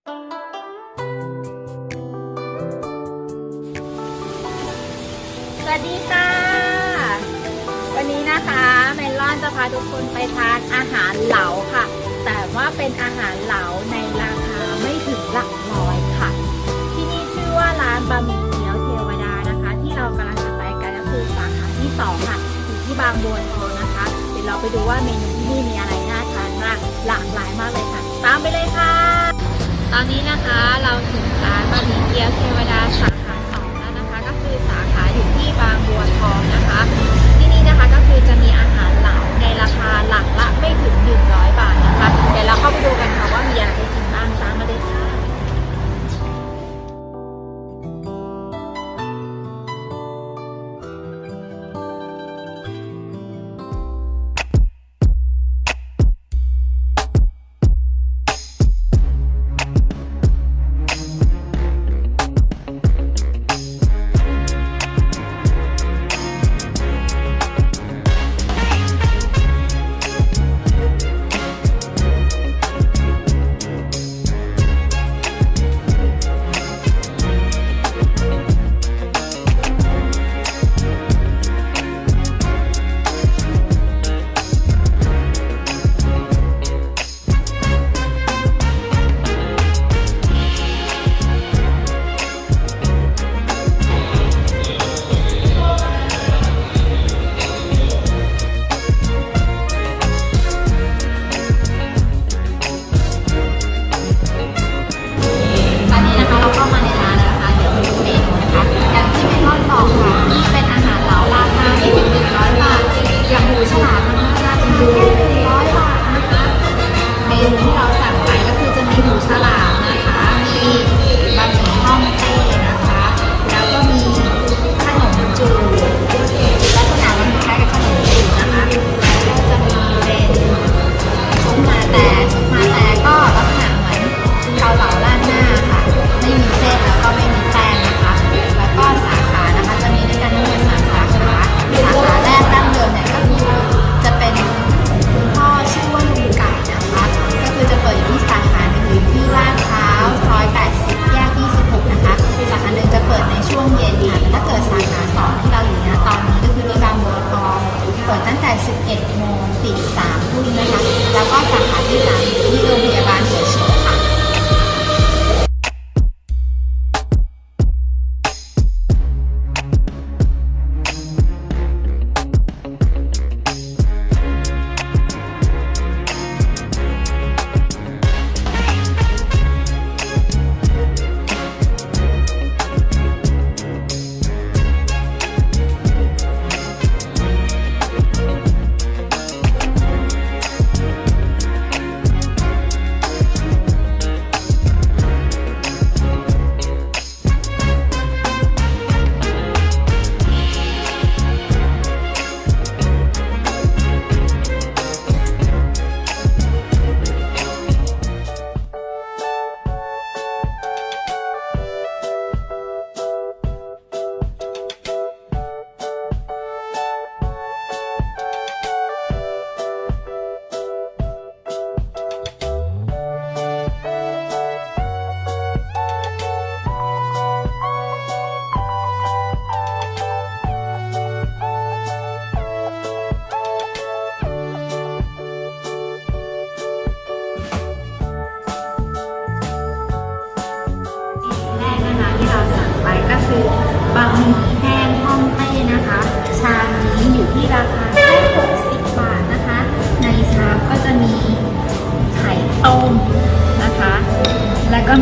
สวัสดีค่ะ วันนี้นะคะเมลอนจะพาทุกคนไปทานอาหารเหลาค่ะ แต่ว่าเป็นอาหารเหลาในราคาไม่ถึงหลักร้อยค่ะ ที่นี่ชื่อว่าร้านบะหมี่เกี๊ยวเทวดานะคะ ที่เรากำลังจะไปกันก็คือสาขาที่สองค่ะอยู่ที่บางบัวทองนะคะ เดี๋ยวเราไปดูว่าเมนูที่นี่มีอะไรน่าทานมากหลากหลายมากเลยค่ะ ตามไปเลยค่ะ ตอนนี้นะคะเราถึงร้านบะหมี่เกี๊ยวเทวดาสาขาสองแล้วนะคะ ก็คือสาขาอยู่ที่บางบัวทองนะคะ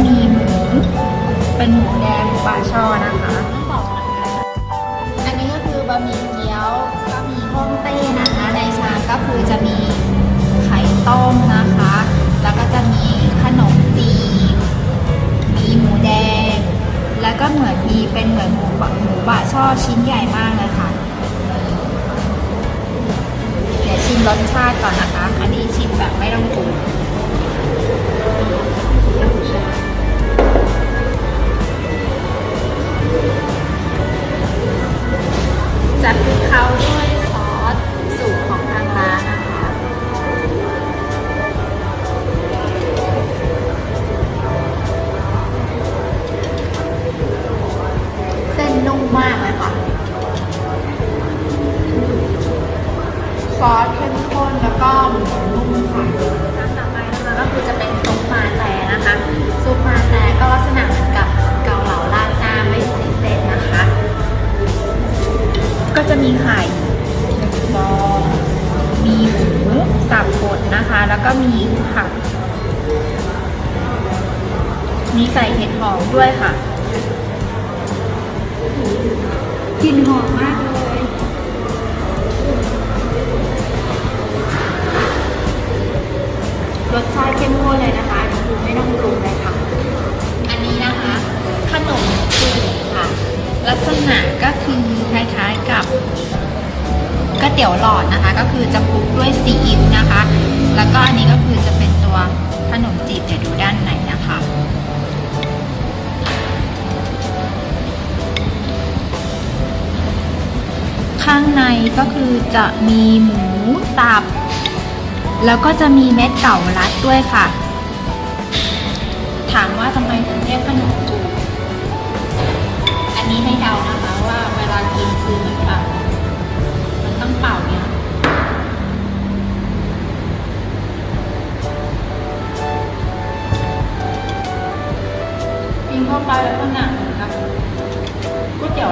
มีหมูเป็นหมูแดงปลาช่อนะคะอันนี้ก็คือบะหมี่เกี๊ยวบะหมี่ฮ่องเต้นะคะ ในชามก็คือจะมีไข่ต้มนะคะ แล้วก็จะมีขนมจีบมีหมูแดง แล้วก็เหมือนมีเป็นเหมือนหมูบะหมูบะช่อชิ้นใหญ่มาก มีไข่หนึ่ฟอง มีหมูสับบดนะคะ แล้วก็มีผัก มีใส่เห็ดหอมด้วยค่ะกลิ่นหอมมากเลยรสชาติเข้มข้นเลยนะคะดูไม่ต้องปรุงเลยค่ะ อันนี้นะคะ ขนมจีบค่ะ ลักษณะก็คือ เตี๋ยวหลอดนะคะ ก็คือจะคลุกด้วยซีอิ๊วนะคะ แล้วก็อันนี้ก็คือจะเป็นตัวขนมจีบเดี๋ยวดูด้านในนะคะข้างในก็คือจะมีหมูสับ แล้วก็จะมีเม็ดเก่ารัดด้วยค่ะ ถามว่าทำไมถึงเรียกขนม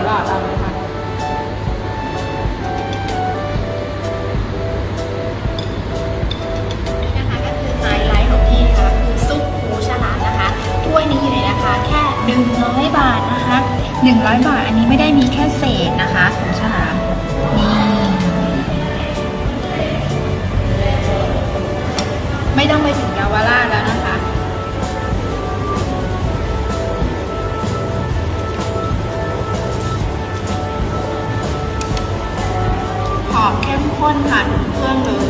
ยเตี๋ยวหลอดเราเลยค่ะนะคะก็คือไฮไลท์ของที่นะคะคือซุปหมูฉลามนะคะถ้วยนี้อยู่ในราคาแค่100บาทนะคะ100 บาทอันนี้ไม่ได้มีแค่เศษ อบเข้มข้นค่ะถึงเครื่องเลย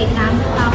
ติดตามพวกเรา